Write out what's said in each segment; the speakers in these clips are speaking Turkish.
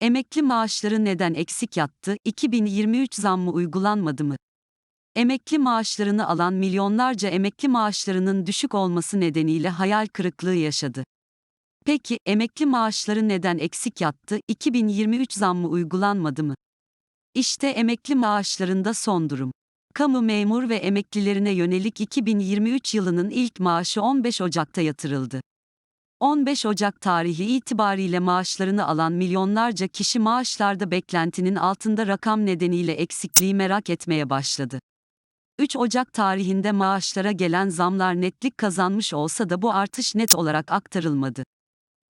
Emekli maaşları neden eksik yattı? 2023 zammı uygulanmadı mı? Emekli maaşlarını alan milyonlarca emekli maaşlarının düşük olması nedeniyle hayal kırıklığı yaşadı. Peki, emekli maaşları neden eksik yattı? 2023 zammı uygulanmadı mı? İşte emekli maaşlarında son durum. Kamu memur ve emeklilerine yönelik 2023 yılının ilk maaşı 15 Ocak'ta yatırıldı. 15 Ocak tarihi itibariyle maaşlarını alan milyonlarca kişi maaşlarda beklentinin altında rakam nedeniyle eksikliği merak etmeye başladı. 3 Ocak tarihinde maaşlara gelen zamlar netlik kazanmış olsa da bu artış net olarak aktarılmadı.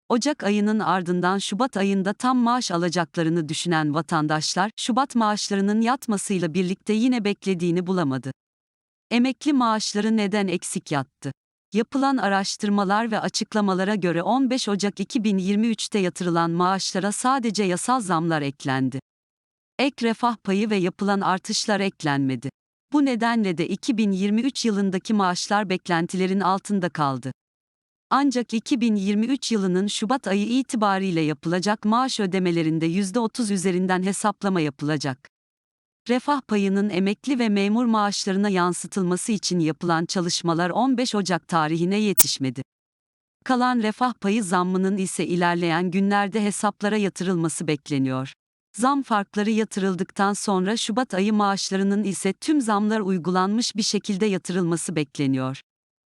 Ocak ayının ardından Şubat ayında tam maaş alacaklarını düşünen vatandaşlar, Şubat maaşlarının yatmasıyla birlikte yine beklediğini bulamadı. Emekli maaşları neden eksik yattı? Yapılan araştırmalar ve açıklamalara göre 15 Ocak 2023'te yatırılan maaşlara sadece yasal zamlar eklendi. Ek refah payı ve yapılan artışlar eklenmedi. Bu nedenle de 2023 yılındaki maaşlar beklentilerin altında kaldı. Ancak 2023 yılının Şubat ayı itibariyle yapılacak maaş ödemelerinde %30 üzerinden hesaplama yapılacak. Refah payının emekli ve memur maaşlarına yansıtılması için yapılan çalışmalar 15 Ocak tarihine yetişmedi. Kalan refah payı zammının ise ilerleyen günlerde hesaplara yatırılması bekleniyor. Zam farkları yatırıldıktan sonra Şubat ayı maaşlarının ise tüm zamlar uygulanmış bir şekilde yatırılması bekleniyor.